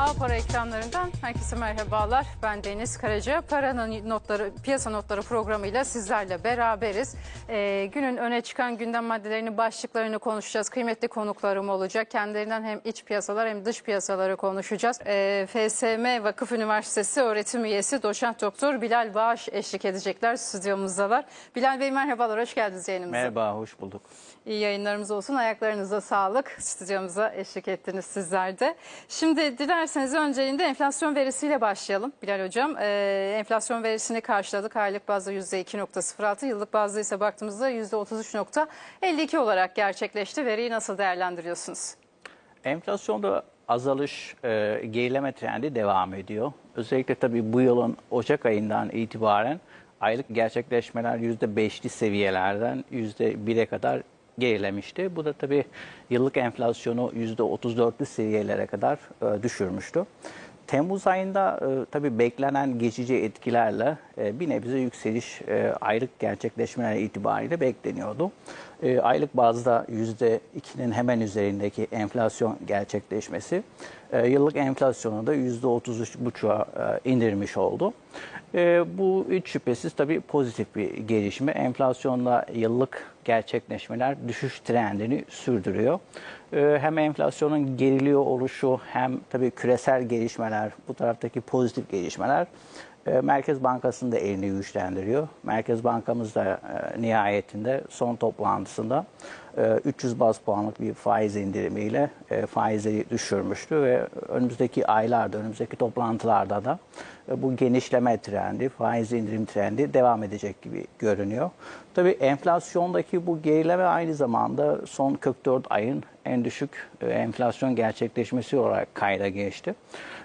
A Para ekranlarından herkese merhabalar. Ben Deniz Karaca. Paranın notları, piyasa notları programıyla sizlerle beraberiz. Ee, günün öne çıkan gündem maddelerini, başlıklarını konuşacağız. Kıymetli konuklarım olacak. Kendilerinden hem iç piyasalar hem dış piyasaları konuşacağız. Ee, FSM Vakıf Üniversitesi öğretim üyesi doçent doktor Bilal Bağış eşlik edecekler. Stüdyomuzdalar. Bilal Bey merhabalar, hoş geldiniz yayınımıza. Merhaba, hoş bulduk. İyi yayınlarımız olsun. Ayaklarınıza sağlık. Stüdyomuza eşlik ettiniz sizler de. Şimdi dilerseniz önceliğinde enflasyon verisiyle başlayalım Bilal Hocam. Ee, enflasyon verisini karşıladık. Aylık bazda %2.06, yıllık bazda ise baktığımızda %33.52 olarak gerçekleşti. Veriyi nasıl değerlendiriyorsunuz? Enflasyonda azalış, e, gerileme trendi devam ediyor. Özellikle tabii bu yılın Ocak ayından itibaren aylık gerçekleşmeler %5'li seviyelerden %1'e kadar gerilemişti. Bu da tabii yıllık enflasyonu %34'lü seviyelere kadar e, düşürmüştü. Temmuz ayında e, tabii beklenen geçici etkilerle e, bir nebze yükseliş aylık gerçekleşmeler itibariyle bekleniyordu. Aylık bazda %2'nin hemen üzerindeki enflasyon gerçekleşmesi yıllık enflasyonu da %33,5'a e, indirmiş oldu. E, bu hiç şüphesiz tabii pozitif bir gelişme. Enflasyonla yıllık gerçekleşmeler düşüş trendini sürdürüyor. E, hem enflasyonun geriliyor oluşu hem tabii küresel gelişmeler, bu taraftaki pozitif gelişmeler Merkez Bankası'nın da elini güçlendiriyor. Merkez Bankamız da e, nihayetinde son toplantısında e, 300 baz puanlık bir faiz indirimiyle e, faizleri düşürmüştü ve önümüzdeki aylarda, önümüzdeki toplantılarda da e, bu genişleme trendi, faiz indirim trendi devam edecek gibi görünüyor. Tabii enflasyondaki bu gerileme aynı zamanda son 44 ayın en düşük e, enflasyon gerçekleşmesi olarak kayda geçti.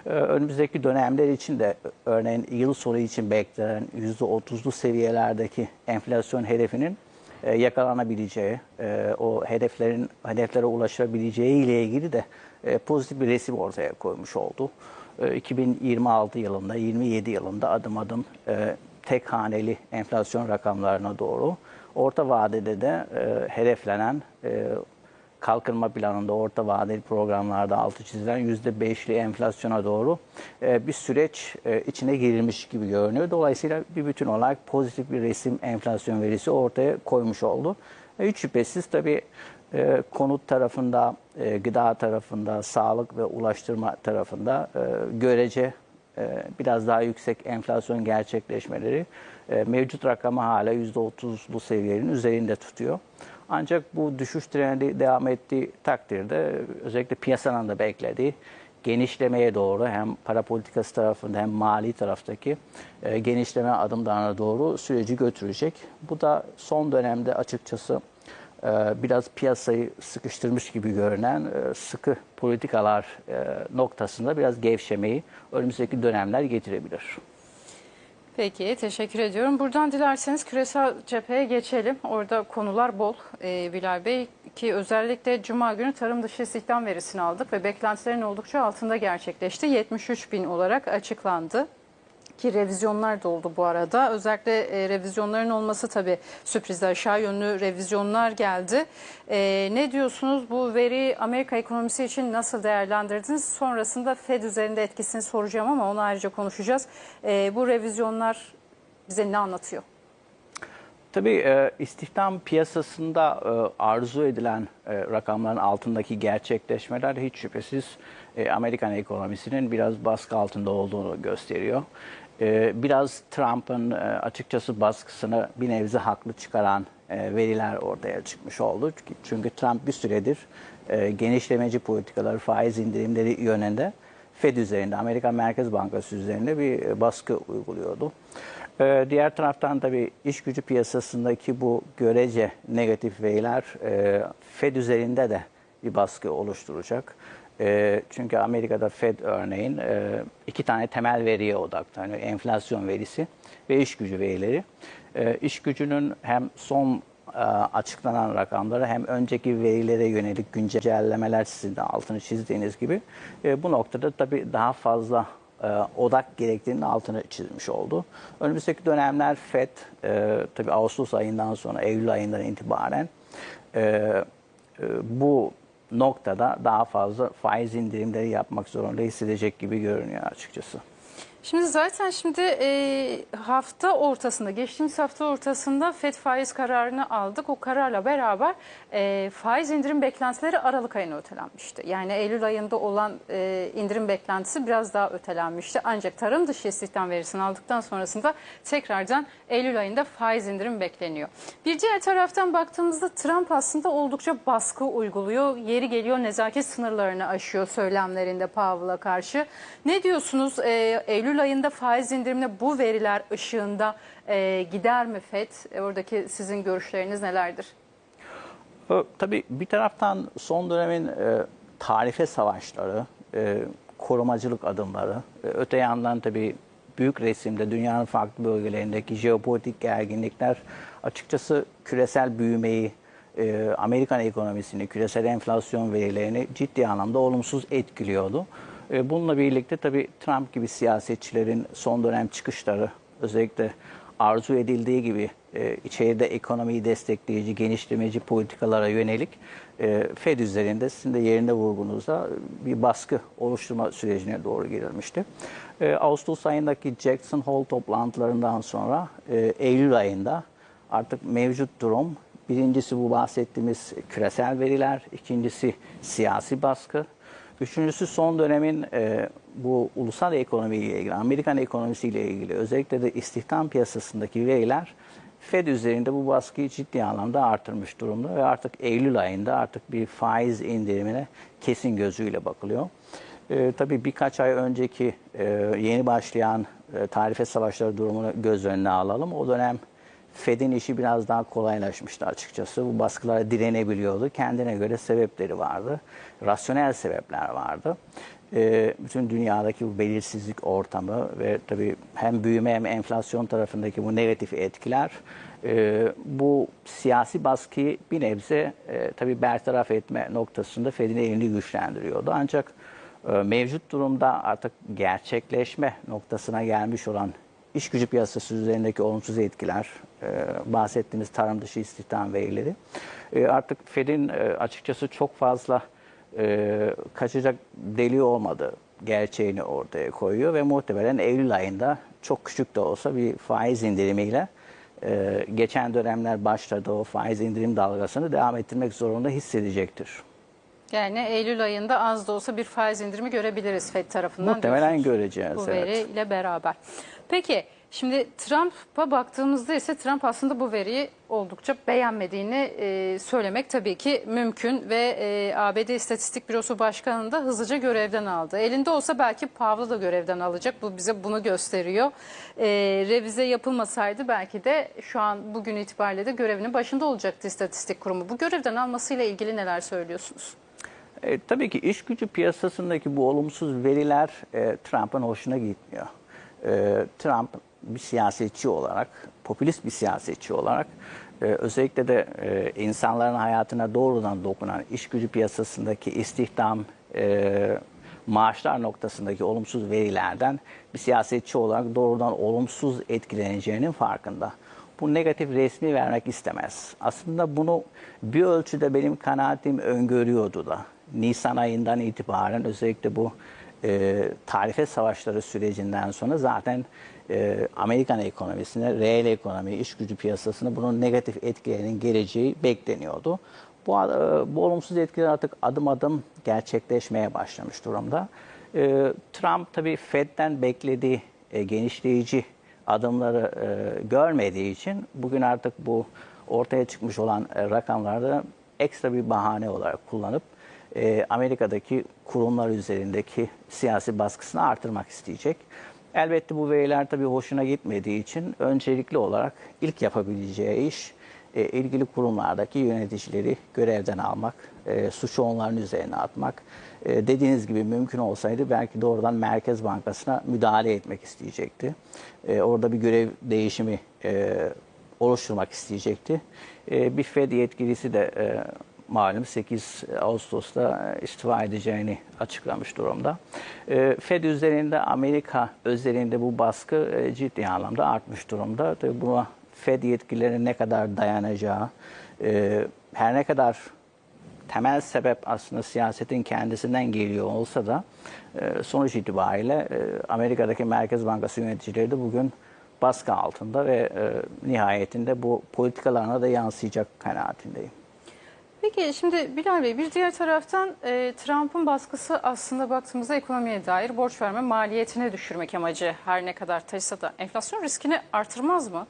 E, Önümüzdeki dönemler için de örneğin yıl sonu için beklenen %30'lu seviyelerdeki enflasyon hedefinin e, yakalanabileceği, e, o hedeflerin hedeflere ulaşabileceği ile ilgili de e, pozitif bir resim ortaya koymuş oldu. E, 2026 yılında, 27 yılında adım adım e, tek haneli enflasyon rakamlarına doğru orta vadede de e, hedeflenen e, kalkınma planında orta vadeli programlarda altı çizilen %5'li enflasyona doğru e, bir süreç e, içine girilmiş gibi görünüyor. Dolayısıyla bir bütün olarak pozitif bir resim enflasyon verisi ortaya koymuş oldu. E, Hiç şüphesiz tabii konut tarafında, gıda tarafında, sağlık ve ulaştırma tarafında görece biraz daha yüksek enflasyon gerçekleşmeleri mevcut rakamı hala %30'lu seviyenin üzerinde tutuyor. Ancak bu düşüş trendi devam ettiği takdirde özellikle piyasanın da beklediği genişlemeye doğru hem para politikası tarafında hem mali taraftaki e, genişleme adımlarına doğru süreci götürecek. Bu da son dönemde açıkçası e, biraz piyasayı sıkıştırmış gibi görünen e, sıkı politikalar e, noktasında biraz gevşemeyi önümüzdeki dönemler getirebilir. Peki, teşekkür ediyorum. Buradan dilerseniz küresel cepheye geçelim. Orada konular bol ee, Bilal Bey ki özellikle Cuma günü tarım dışı istihdam verisini aldık ve beklentilerin oldukça altında gerçekleşti. 73 bin olarak açıklandı ki revizyonlar da oldu bu arada. Özellikle e, revizyonların olması tabii sürprizler, aşağı yönlü revizyonlar geldi. E, ne diyorsunuz bu veri Amerika ekonomisi için nasıl değerlendirdiniz? Sonrasında Fed üzerinde etkisini soracağım ama onu ayrıca konuşacağız. E, bu revizyonlar bize ne anlatıyor? Tabii e, istihdam piyasasında e, arzu edilen e, rakamların altındaki gerçekleşmeler hiç şüphesiz Amerikan ekonomisinin biraz baskı altında olduğunu gösteriyor. E, biraz Trump'ın e, açıkçası baskısını bir nebze haklı çıkaran e, veriler ortaya çıkmış oldu. Çünkü Trump bir süredir e, genişlemeci politikaları, faiz indirimleri yönünde Fed üzerinde, Amerikan Merkez Bankası üzerinde bir baskı uyguluyordu. Ee, diğer taraftan tabii iş gücü piyasasındaki bu görece negatif veriler Fed üzerinde de bir baskı oluşturacak. E, çünkü Amerika'da Fed örneğin e, iki tane temel veriye odaklanıyor. Enflasyon verisi ve iş gücü verileri. E, gücünün hem son e, açıklanan rakamları hem önceki verilere yönelik güncellemeler sizin de altını çizdiğiniz gibi e, bu noktada tabii daha fazla odak gerektiğinin altını çizmiş oldu. Önümüzdeki dönemler FED tabii Ağustos ayından sonra Eylül ayından itibaren bu noktada daha fazla faiz indirimleri yapmak zorunda hissedecek gibi görünüyor açıkçası. Şimdi zaten şimdi e, hafta ortasında, geçtiğimiz hafta ortasında FED faiz kararını aldık. O kararla beraber e, faiz indirim beklentileri Aralık ayına ötelenmişti. Yani Eylül ayında olan e, indirim beklentisi biraz daha ötelenmişti. Ancak tarım dışı istihdam verisini aldıktan sonrasında tekrardan Eylül ayında faiz indirim bekleniyor. Bir diğer taraftan baktığımızda Trump aslında oldukça baskı uyguluyor. Yeri geliyor nezaket sınırlarını aşıyor söylemlerinde Powell'a karşı. Ne diyorsunuz e, Eylül ayında faiz indirimine bu veriler ışığında e, gider mi FED? E, oradaki sizin görüşleriniz nelerdir? Tabii bir taraftan son dönemin e, tarife savaşları, e, korumacılık adımları, e, öte yandan tabii büyük resimde dünyanın farklı bölgelerindeki jeopolitik gerginlikler açıkçası küresel büyümeyi, e, Amerikan ekonomisini, küresel enflasyon verilerini ciddi anlamda olumsuz etkiliyordu. E, bununla birlikte tabii Trump gibi siyasetçilerin son dönem çıkışları özellikle arzu edildiği gibi e, içeride ekonomiyi destekleyici, genişlemeci politikalara yönelik e, Fed üzerinde sizin de yerinde vurgunuzda bir baskı oluşturma sürecine doğru girilmişti. E, Ağustos ayındaki Jackson Hole toplantılarından sonra e, Eylül ayında artık mevcut durum birincisi bu bahsettiğimiz küresel veriler, ikincisi siyasi baskı, Üçüncüsü son dönemin e, bu ulusal ekonomiyle ilgili, Amerikan ekonomisiyle ilgili özellikle de istihdam piyasasındaki veriler Fed üzerinde bu baskıyı ciddi anlamda artırmış durumda ve artık Eylül ayında artık bir faiz indirimine kesin gözüyle bakılıyor. E, tabii birkaç ay önceki e, yeni başlayan e, tarife savaşları durumunu göz önüne alalım. O dönem Fed'in işi biraz daha kolaylaşmıştı açıkçası. Bu baskılara direnebiliyordu. Kendine göre sebepleri vardı. Rasyonel sebepler vardı. Ee, bütün dünyadaki bu belirsizlik ortamı ve tabii hem büyüme hem enflasyon tarafındaki bu negatif etkiler e, bu siyasi baskıyı bir nebze e, tabii bertaraf etme noktasında Fed'in elini güçlendiriyordu. Ancak e, mevcut durumda artık gerçekleşme noktasına gelmiş olan iş gücü piyasası üzerindeki olumsuz etkiler, bahsettiğimiz tarım dışı istihdam verileri e, artık Fed'in e, açıkçası çok fazla e, kaçacak deliği olmadı gerçeğini ortaya koyuyor ve muhtemelen Eylül ayında çok küçük de olsa bir faiz indirimiyle e, geçen dönemler başladı o faiz indirim dalgasını devam ettirmek zorunda hissedecektir. Yani Eylül ayında az da olsa bir faiz indirimi görebiliriz FED tarafından. Muhtemelen göreceğiz. Bu evet. veriyle beraber. Peki şimdi Trump'a baktığımızda ise Trump aslında bu veriyi oldukça beğenmediğini e, söylemek tabii ki mümkün ve e, ABD İstatistik Bürosu Başkanı'nı da hızlıca görevden aldı. Elinde olsa belki Powell'ı da görevden alacak. Bu bize bunu gösteriyor. E, revize yapılmasaydı belki de şu an bugün itibariyle de görevinin başında olacaktı İstatistik Kurumu. Bu görevden almasıyla ilgili neler söylüyorsunuz? E, tabii ki iş gücü piyasasındaki bu olumsuz veriler e, Trump'ın hoşuna gitmiyor. E, Trump bir siyasetçi olarak, popülist bir siyasetçi olarak e, özellikle de e, insanların hayatına doğrudan dokunan iş gücü piyasasındaki istihdam, e, maaşlar noktasındaki olumsuz verilerden bir siyasetçi olarak doğrudan olumsuz etkileneceğinin farkında bu negatif resmi vermek istemez. Aslında bunu bir ölçüde benim kanaatim öngörüyordu da. Nisan ayından itibaren özellikle bu e, tarife savaşları sürecinden sonra zaten e, Amerikan ekonomisine, reel ekonomi, iş gücü piyasasına bunun negatif etkilerinin geleceği bekleniyordu. Bu, e, bu olumsuz etkiler artık adım adım gerçekleşmeye başlamış durumda. E, Trump tabii Fed'den beklediği e, genişleyici adımları e, görmediği için bugün artık bu ortaya çıkmış olan e, rakamlarda ekstra bir bahane olarak kullanıp e, Amerika'daki kurumlar üzerindeki siyasi baskısını artırmak isteyecek. Elbette bu veriler tabii hoşuna gitmediği için öncelikli olarak ilk yapabileceği iş e, ilgili kurumlardaki yöneticileri görevden almak, e, suçu onların üzerine atmak. E, dediğiniz gibi mümkün olsaydı belki doğrudan Merkez Bankası'na müdahale etmek isteyecekti. E, orada bir görev değişimi e, oluşturmak isteyecekti. E, bir Fed yetkilisi de e, malum 8 Ağustos'ta istifa edeceğini açıklamış durumda. E, Fed üzerinde Amerika özelinde bu baskı e, ciddi anlamda artmış durumda. Tabii buna Fed yetkililerinin ne kadar dayanacağı, e, her ne kadar temel sebep aslında siyasetin kendisinden geliyor olsa da sonuç itibariyle Amerika'daki Merkez Bankası yöneticileri de bugün baskı altında ve nihayetinde bu politikalarına da yansıyacak kanaatindeyim. Peki şimdi Bilal Bey bir diğer taraftan e, Trump'ın baskısı aslında baktığımızda ekonomiye dair borç verme maliyetini düşürmek amacı her ne kadar taşısa da enflasyon riskini artırmaz mı?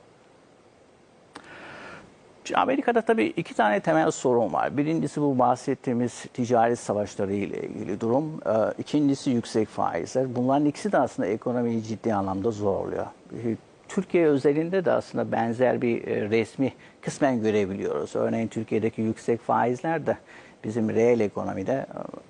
Amerika'da tabii iki tane temel sorun var. Birincisi bu bahsettiğimiz ticaret savaşları ile ilgili durum. Ee, İkincisi yüksek faizler. Bunların ikisi de aslında ekonomiyi ciddi anlamda zorluyor. Türkiye özelinde de aslında benzer bir e, resmi kısmen görebiliyoruz. Örneğin Türkiye'deki yüksek faizler de bizim reel ekonomide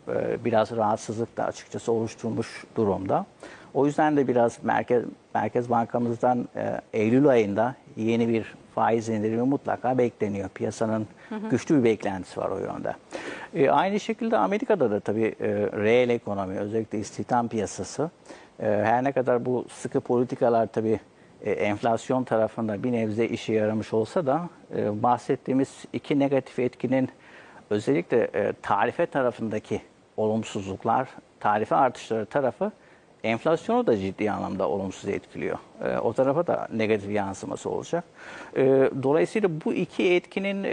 e, biraz rahatsızlık da açıkçası oluşturmuş durumda. O yüzden de biraz Merkez, Merkez Bankamızdan e, Eylül ayında yeni bir faiz indirimi mutlaka bekleniyor. Piyasanın güçlü bir beklentisi var o yönde. E, aynı şekilde Amerika'da da tabii e, reel ekonomi, özellikle istihdam piyasası e, her ne kadar bu sıkı politikalar tabii e, enflasyon tarafında bir nebze işe yaramış olsa da e, bahsettiğimiz iki negatif etkinin özellikle e, tarife tarafındaki olumsuzluklar, tarife artışları tarafı enflasyonu da ciddi anlamda olumsuz etkiliyor. O tarafa da negatif yansıması olacak. Dolayısıyla bu iki etkinin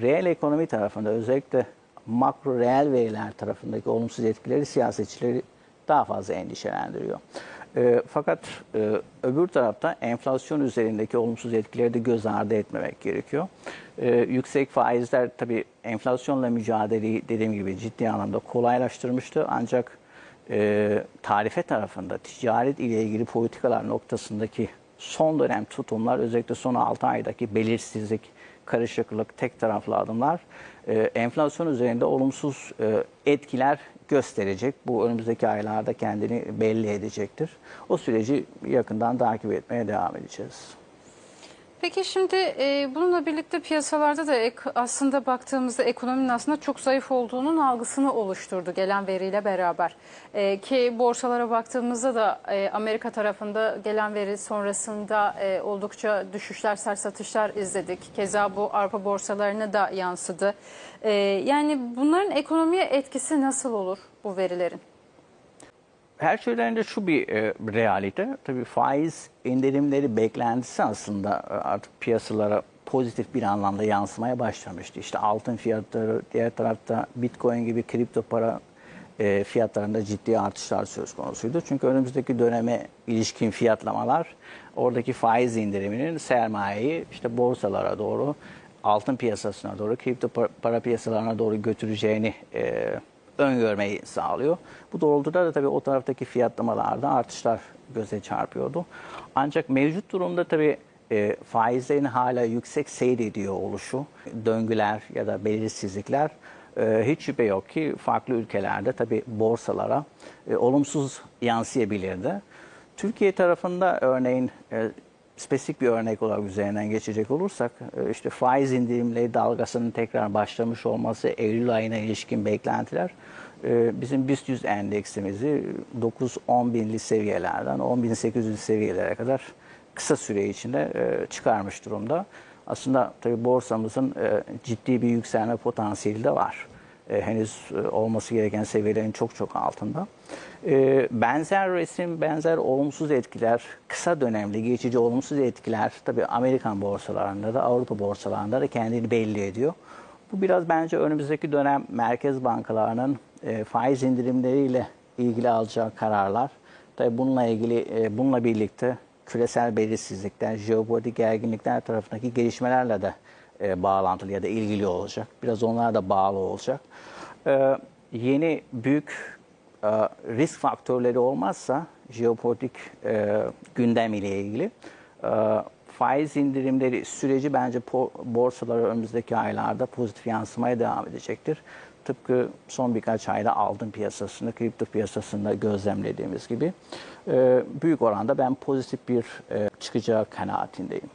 reel ekonomi tarafında özellikle makro reel veriler tarafındaki olumsuz etkileri siyasetçileri daha fazla endişelendiriyor. E, fakat e, öbür tarafta enflasyon üzerindeki olumsuz etkileri de göz ardı etmemek gerekiyor. E, yüksek faizler tabii enflasyonla mücadeleyi dediğim gibi ciddi anlamda kolaylaştırmıştı. Ancak e, tarife tarafında ticaret ile ilgili politikalar noktasındaki son dönem tutumlar özellikle son 6 aydaki belirsizlik, karışıklık, tek taraflı adımlar e, enflasyon üzerinde olumsuz e, etkiler gösterecek. Bu önümüzdeki aylarda kendini belli edecektir. O süreci yakından takip etmeye devam edeceğiz. Peki şimdi e, bununla birlikte piyasalarda da ek- aslında baktığımızda ekonominin aslında çok zayıf olduğunun algısını oluşturdu gelen veriyle beraber. E, ki borsalara baktığımızda da e, Amerika tarafında gelen veri sonrasında e, oldukça düşüşler, sert satışlar izledik. Keza bu Avrupa borsalarına da yansıdı. E, yani bunların ekonomiye etkisi nasıl olur bu verilerin? Her şeyden önce şu bir e, realite. Tabii faiz indirimleri beklentisi aslında e, artık piyasalara pozitif bir anlamda yansımaya başlamıştı. İşte altın fiyatları, diğer tarafta bitcoin gibi kripto para e, fiyatlarında ciddi artışlar söz konusuydu. Çünkü önümüzdeki döneme ilişkin fiyatlamalar oradaki faiz indiriminin sermayeyi işte borsalara doğru, altın piyasasına doğru, kripto para piyasalarına doğru götüreceğini e, öngörmeyi sağlıyor. Bu doğrultuda da tabii o taraftaki fiyatlamalarda artışlar göze çarpıyordu. Ancak mevcut durumda tabii e, faizlerin hala yüksek seyrediyor oluşu, döngüler ya da belirsizlikler e, hiç şüphe yok ki farklı ülkelerde tabii borsalara e, olumsuz yansıyabilirdi. Türkiye tarafında örneğin e, spesifik bir örnek olarak üzerinden geçecek olursak e, işte faiz indirimleri dalgasının tekrar başlamış olması, Eylül ayına ilişkin beklentiler e, bizim BIST 100 endeksimizi 9-10 binli seviyelerden 10.800 seviyelere kadar kısa süre içinde e, çıkarmış durumda. Aslında tabii borsamızın ciddi bir yükselme potansiyeli de var. E, henüz e, olması gereken seviyelerin çok çok altında. E, benzer resim, benzer olumsuz etkiler, kısa dönemli geçici olumsuz etkiler tabii Amerikan borsalarında da Avrupa borsalarında da kendini belli ediyor. Bu biraz bence önümüzdeki dönem merkez bankalarının e, faiz indirimleriyle ilgili alacağı kararlar. Tabii bununla ilgili e, bununla birlikte küresel belirsizlikler, jeopolitik gerginlikler tarafındaki gelişmelerle de e, bağlantılı ya da ilgili olacak. Biraz onlar da bağlı olacak. E, yeni büyük e, risk faktörleri olmazsa jeopolitik e, gündem ile ilgili e, faiz indirimleri süreci bence borsalara önümüzdeki aylarda pozitif yansımaya devam edecektir. Tıpkı son birkaç ayda altın piyasasında, kripto piyasasında gözlemlediğimiz gibi e, büyük oranda ben pozitif bir e, çıkacağı kanaatindeyim.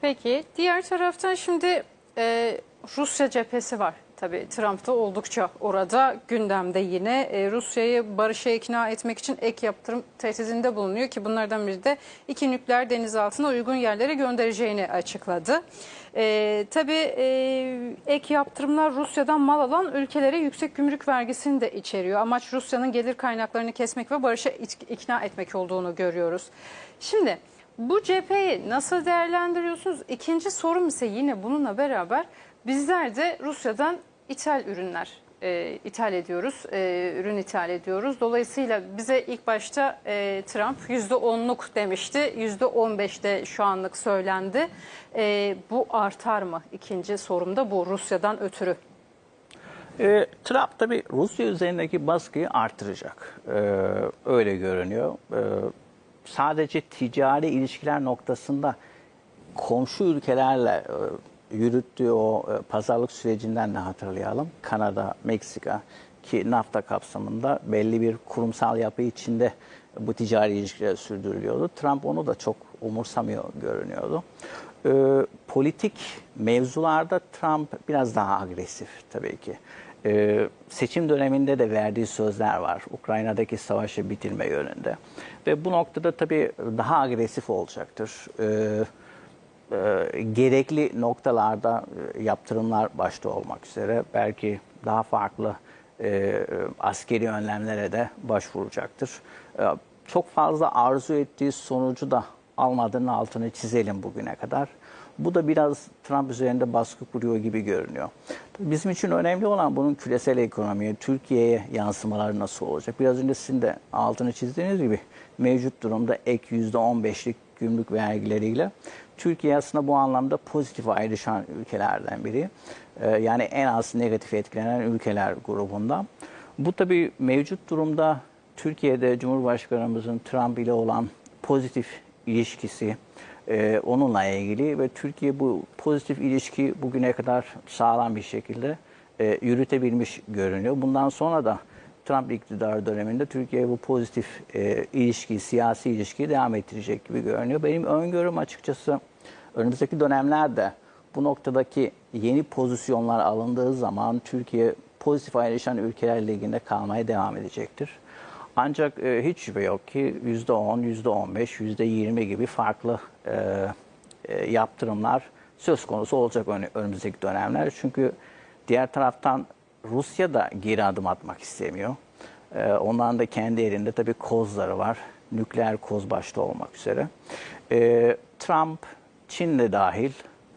Peki diğer taraftan şimdi e, Rusya cephesi var. Tabii Trump da oldukça orada gündemde yine E, Rusya'yı barışa ikna etmek için ek yaptırım tehdidinde bulunuyor ki bunlardan biri de iki nükleer denizaltına uygun yerlere göndereceğini açıkladı. E, tabii e, ek yaptırımlar Rusya'dan mal alan ülkelere yüksek gümrük vergisini de içeriyor. Amaç Rusya'nın gelir kaynaklarını kesmek ve barışa ik- ikna etmek olduğunu görüyoruz. Şimdi bu cepheyi nasıl değerlendiriyorsunuz? İkinci sorum ise yine bununla beraber bizler de Rusya'dan ithal ürünler e, ithal ediyoruz, e, ürün ithal ediyoruz. Dolayısıyla bize ilk başta e, Trump %10'luk demişti, %15'de şu anlık söylendi. E, bu artar mı? İkinci sorum da bu Rusya'dan ötürü. E, Trump tabii Rusya üzerindeki baskıyı artıracak. E, öyle görünüyor. E, sadece ticari ilişkiler noktasında komşu ülkelerle e, yürüttüğü o e, pazarlık sürecinden de hatırlayalım. Kanada, Meksika ki NAFTA kapsamında belli bir kurumsal yapı içinde bu ticari ilişkiler sürdürülüyordu. Trump onu da çok umursamıyor görünüyordu. E, politik mevzularda Trump biraz daha agresif tabii ki. E, seçim döneminde de verdiği sözler var. Ukrayna'daki savaşı bitirme yönünde. Ve bu noktada tabii daha agresif olacaktır. E, e, gerekli noktalarda e, yaptırımlar başta olmak üzere belki daha farklı e, askeri önlemlere de başvuracaktır. E, çok fazla arzu ettiği sonucu da almadığının altını çizelim bugüne kadar. Bu da biraz Trump üzerinde baskı kuruyor gibi görünüyor. Bizim için önemli olan bunun küresel ekonomiye, Türkiye'ye yansımaları nasıl olacak? Biraz önce sizin de altını çizdiğiniz gibi mevcut durumda ek %15'lik gümrük vergileriyle Türkiye aslında bu anlamda pozitif ayrışan ülkelerden biri. Ee, yani en az negatif etkilenen ülkeler grubunda. Bu tabii mevcut durumda Türkiye'de Cumhurbaşkanımızın Trump ile olan pozitif ilişkisi, e, onunla ilgili ve Türkiye bu pozitif ilişki bugüne kadar sağlam bir şekilde e, yürütebilmiş görünüyor. Bundan sonra da Trump iktidar döneminde Türkiye bu pozitif e, ilişkiyi, siyasi ilişkiyi devam ettirecek gibi görünüyor. Benim öngörüm açıkçası önümüzdeki dönemlerde bu noktadaki yeni pozisyonlar alındığı zaman Türkiye pozitif ayrışan ülkeler liginde kalmaya devam edecektir. Ancak e, hiç şüphe yok ki %10, %15, %20 gibi farklı e, e, yaptırımlar söz konusu olacak ön- önümüzdeki dönemler. Çünkü diğer taraftan Rusya da geri adım atmak istemiyor. E, onların da kendi elinde tabii kozları var. Nükleer koz başta olmak üzere. E, Trump, Çin'de dahil,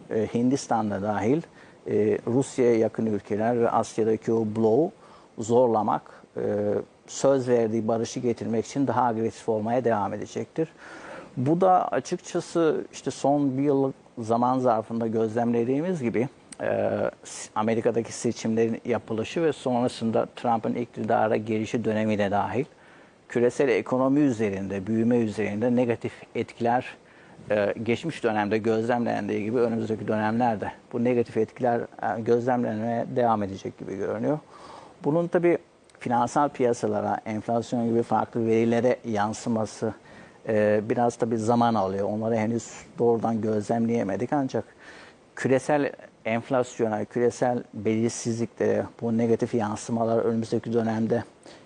e, Hindistan'da dahil e, Rusya'ya yakın ülkeler ve Asya'daki o bloğu zorlamak, e, söz verdiği barışı getirmek için daha agresif olmaya devam edecektir. Bu da açıkçası işte son bir yıllık zaman zarfında gözlemlediğimiz gibi e, Amerika'daki seçimlerin yapılışı ve sonrasında Trump'ın iktidara gelişi dönemiyle dahil küresel ekonomi üzerinde, büyüme üzerinde negatif etkiler e, geçmiş dönemde gözlemlendiği gibi önümüzdeki dönemlerde bu negatif etkiler e, gözlemlenmeye devam edecek gibi görünüyor. Bunun tabii finansal piyasalara, enflasyon gibi farklı verilere yansıması e, biraz tabii zaman alıyor. Onları henüz doğrudan gözlemleyemedik ancak küresel enflasyona, küresel belirsizliklere bu negatif yansımalar önümüzdeki dönemde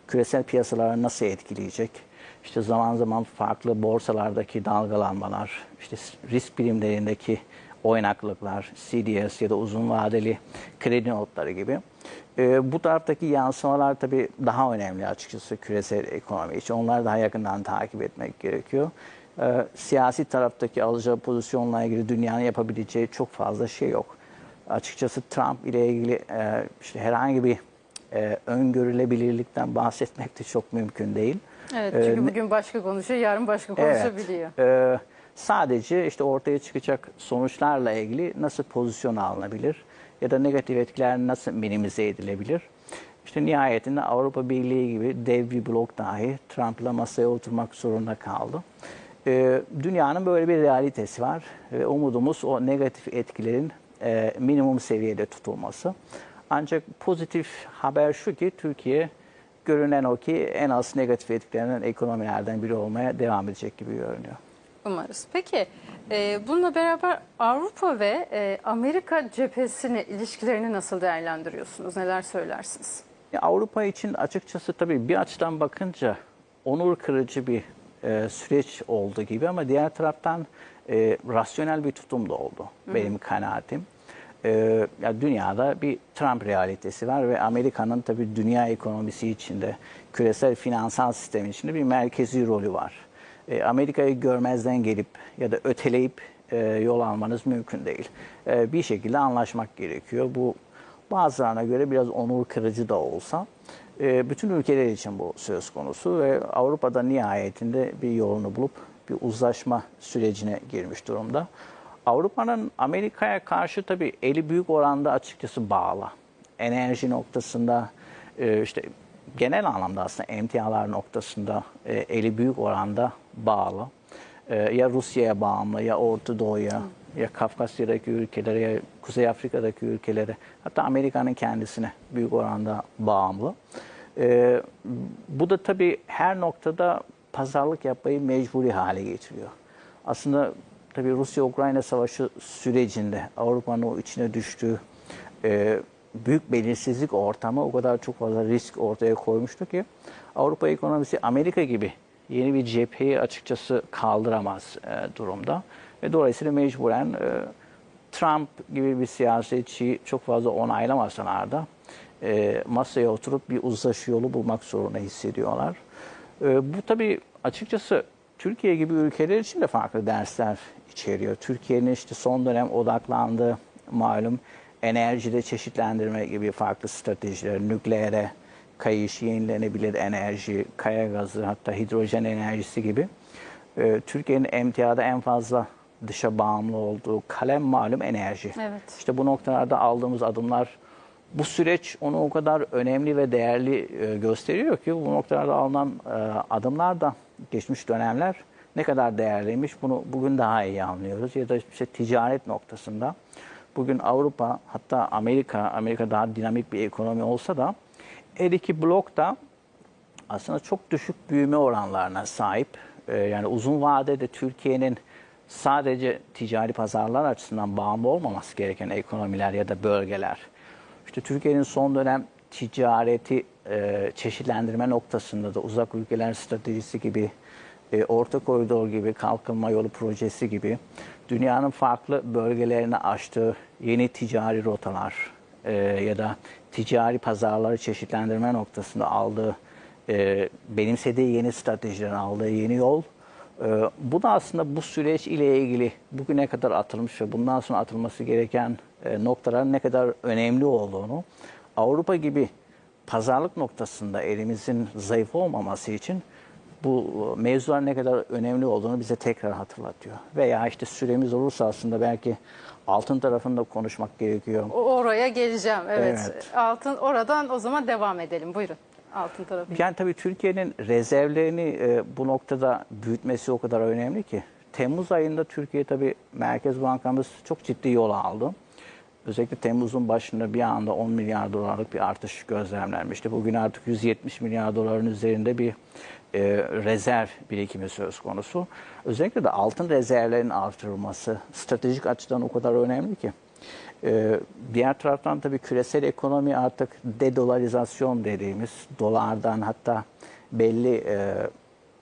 küresel piyasalara nasıl etkileyecek? İşte zaman zaman farklı borsalardaki dalgalanmalar, işte risk birimlerindeki oynaklıklar, CDS ya da uzun vadeli kredi notları gibi. Ee, bu taraftaki yansımalar tabii daha önemli açıkçası küresel ekonomi için. Onları daha yakından takip etmek gerekiyor. Ee, siyasi taraftaki alacağı pozisyonla ilgili dünyanın yapabileceği çok fazla şey yok. Açıkçası Trump ile ilgili e, işte herhangi bir e, öngörülebilirlikten bahsetmek de çok mümkün değil. Evet Ee, çünkü ne- bugün başka konuşuyor, yarın başka Evet. konuşabiliyor. Ee, sadece işte ortaya çıkacak sonuçlarla ilgili nasıl pozisyon alınabilir ya da negatif etkiler nasıl minimize edilebilir? İşte nihayetinde Avrupa Birliği gibi dev bir blok dahi Trump'la masaya oturmak zorunda kaldı. Ee, dünyanın böyle bir realitesi var ve umudumuz o negatif etkilerin e, minimum seviyede tutulması. Ancak pozitif haber şu ki Türkiye görünen o ki en az negatif etkilenen ekonomilerden biri olmaya devam edecek gibi görünüyor. Umarız. Peki e, bununla beraber Avrupa ve e, Amerika cephesini, ilişkilerini nasıl değerlendiriyorsunuz? Neler söylersiniz? Ya Avrupa için açıkçası tabii bir açıdan bakınca onur kırıcı bir e, süreç oldu gibi ama diğer taraftan e, rasyonel bir tutum da oldu benim kanaatim. E, ya dünyada bir Trump realitesi var ve Amerika'nın tabii dünya ekonomisi içinde, küresel finansal sistem içinde bir merkezi rolü var. E, Amerika'yı görmezden gelip ya da öteleyip e, yol almanız mümkün değil. E, bir şekilde anlaşmak gerekiyor. Bu bazılarına göre biraz onur kırıcı da olsa bütün ülkeler için bu söz konusu ve Avrupa'da nihayetinde bir yolunu bulup bir uzlaşma sürecine girmiş durumda. Avrupa'nın Amerika'ya karşı tabii eli büyük oranda açıkçası bağlı. Enerji noktasında işte genel anlamda aslında emtialar noktasında e, eli büyük oranda bağlı. E, ya Rusya'ya bağımlı ya Orta Doğu'ya ya Kafkasya'daki ülkelere ya Kuzey Afrika'daki ülkelere hatta Amerika'nın kendisine büyük oranda bağımlı. E, bu da tabii her noktada pazarlık yapmayı mecburi hale getiriyor. Aslında tabii Rusya-Ukrayna savaşı sürecinde Avrupa'nın o içine düştüğü e, büyük belirsizlik ortamı o kadar çok fazla risk ortaya koymuştu ki Avrupa ekonomisi Amerika gibi yeni bir cepheyi açıkçası kaldıramaz e, durumda. Ve dolayısıyla mecburen e, Trump gibi bir siyasetçiyi çok fazla onaylamasalar da e, masaya oturup bir uzlaşı yolu bulmak zorunda hissediyorlar. E, bu tabii açıkçası Türkiye gibi ülkeler için de farklı dersler içeriyor. Türkiye'nin işte son dönem odaklandığı malum enerjide çeşitlendirme gibi farklı stratejiler, nükleere, kayış, yenilenebilir enerji, kaya gazı hatta hidrojen enerjisi gibi. Ee, Türkiye'nin emtiyada en fazla dışa bağımlı olduğu kalem malum enerji. Evet. İşte bu noktalarda aldığımız adımlar bu süreç onu o kadar önemli ve değerli e, gösteriyor ki bu noktalarda alınan e, adımlar da geçmiş dönemler ne kadar değerliymiş bunu bugün daha iyi anlıyoruz. Ya da işte ticaret noktasında bugün Avrupa hatta Amerika, Amerika daha dinamik bir ekonomi olsa da her iki blok da aslında çok düşük büyüme oranlarına sahip. Ee, yani uzun vadede Türkiye'nin sadece ticari pazarlar açısından bağımlı olmaması gereken ekonomiler ya da bölgeler. İşte Türkiye'nin son dönem ticareti e, çeşitlendirme noktasında da uzak ülkeler stratejisi gibi, e, Orta Koridor gibi, Kalkınma Yolu projesi gibi dünyanın farklı bölgelerine açtığı yeni ticari rotalar e, ya da ticari pazarları çeşitlendirme noktasında aldığı, e, benimsediği yeni stratejilerin aldığı yeni yol. Ee, Bu da aslında bu süreç ile ilgili bugüne kadar atılmış ve bundan sonra atılması gereken e, noktaların ne kadar önemli olduğunu Avrupa gibi pazarlık noktasında elimizin zayıf olmaması için bu mevzuların ne kadar önemli olduğunu bize tekrar hatırlatıyor. Veya işte süremiz olursa aslında belki altın tarafında konuşmak gerekiyor. Oraya geleceğim. Evet. Evet. Altın oradan o zaman devam edelim. Buyurun. Altın tarafı. Yani tabii Türkiye'nin rezervlerini e, bu noktada büyütmesi o kadar önemli ki. Temmuz ayında Türkiye tabii Merkez Bankamız çok ciddi yol aldı. Özellikle Temmuz'un başında bir anda 10 milyar dolarlık bir artış gözlemlenmişti. Bugün artık 170 milyar doların üzerinde bir e, rezerv birikimi söz konusu. Özellikle de altın rezervlerinin artırılması stratejik açıdan o kadar önemli ki. Ee, diğer taraftan tabii küresel ekonomi artık dedolarizasyon dediğimiz dolardan hatta belli e,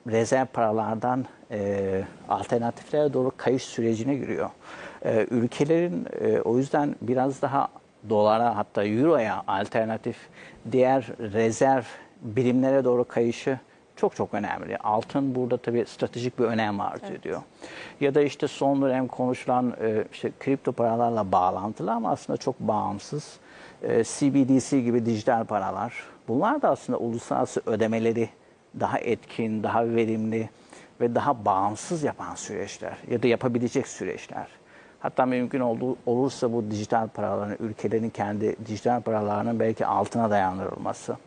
rezerv paralardan e, alternatiflere doğru kayış sürecine giriyor. E, ülkelerin e, o yüzden biraz daha dolara hatta euroya alternatif diğer rezerv birimlere doğru kayışı çok çok önemli. Altın burada tabii stratejik bir önem arz ediyor. Ya da işte son dönem konuşulan e, işte kripto paralarla bağlantılı ama aslında çok bağımsız. E, CBDC gibi dijital paralar. Bunlar da aslında uluslararası ödemeleri daha etkin, daha verimli ve daha bağımsız yapan süreçler ya da yapabilecek süreçler. Hatta mümkün olduğu, olursa bu dijital paraların, ülkelerin kendi dijital paralarının belki altına dayandırılması.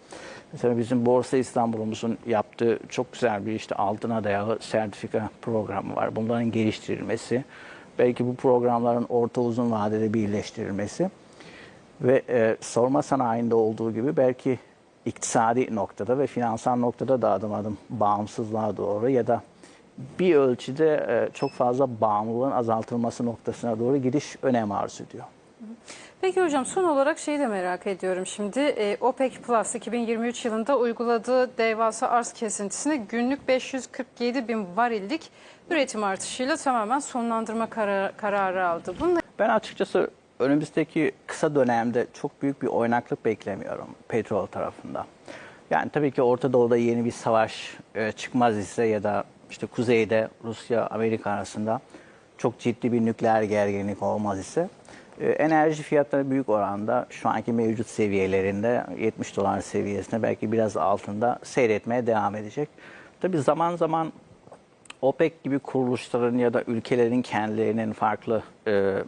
Mesela bizim Borsa İstanbul'umuzun yaptığı çok güzel bir işte altına dayalı sertifika programı var. Bunların geliştirilmesi, belki bu programların orta uzun vadede birleştirilmesi ve e, sorma sanayinde olduğu gibi belki iktisadi noktada ve finansal noktada da adım adım bağımsızlığa doğru ya da bir ölçüde e, çok fazla bağımlılığın azaltılması noktasına doğru gidiş önem arz ediyor. Peki hocam son olarak şeyi de merak ediyorum şimdi. E, OPEC Plus 2023 yılında uyguladığı devasa arz kesintisini günlük 547 bin varillik üretim artışıyla tamamen sonlandırma kararı, kararı aldı. Bununla Ben açıkçası önümüzdeki kısa dönemde çok büyük bir oynaklık beklemiyorum petrol tarafında. Yani tabii ki Orta Doğu'da yeni bir savaş e, çıkmaz ise ya da işte kuzeyde Rusya Amerika arasında çok ciddi bir nükleer gerginlik olmaz ise e, enerji fiyatları büyük oranda şu anki mevcut seviyelerinde 70 dolar seviyesinde belki biraz altında seyretmeye devam edecek. Tabii zaman zaman OPEC gibi kuruluşların ya da ülkelerin kendilerinin farklı e,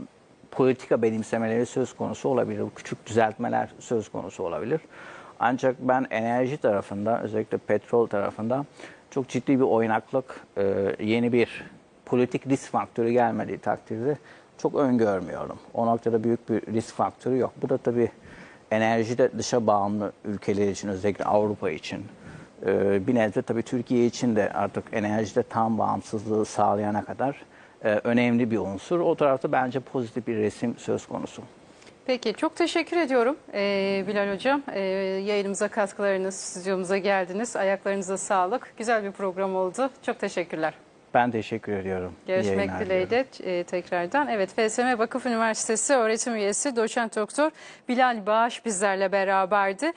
politika benimsemeleri söz konusu olabilir. Küçük düzeltmeler söz konusu olabilir. Ancak ben enerji tarafında özellikle petrol tarafında çok ciddi bir oynaklık, e, yeni bir politik risk faktörü gelmediği takdirde çok öngörmüyorum. O noktada büyük bir risk faktörü yok. Bu da tabii enerjide dışa bağımlı ülkeler için özellikle Avrupa için ee, bir nebze tabii Türkiye için de artık enerjide tam bağımsızlığı sağlayana kadar e, önemli bir unsur. O tarafta bence pozitif bir resim söz konusu. Peki çok teşekkür ediyorum e, Bilal Hocam. E, yayınımıza katkılarınız, stüdyomuza geldiniz. Ayaklarınıza sağlık. Güzel bir program oldu. Çok teşekkürler. Ben teşekkür ediyorum. Görüşmek dileğiyle e, tekrardan. Evet FSM Vakıf Üniversitesi öğretim üyesi doçent doktor Bilal Bağış bizlerle beraberdi.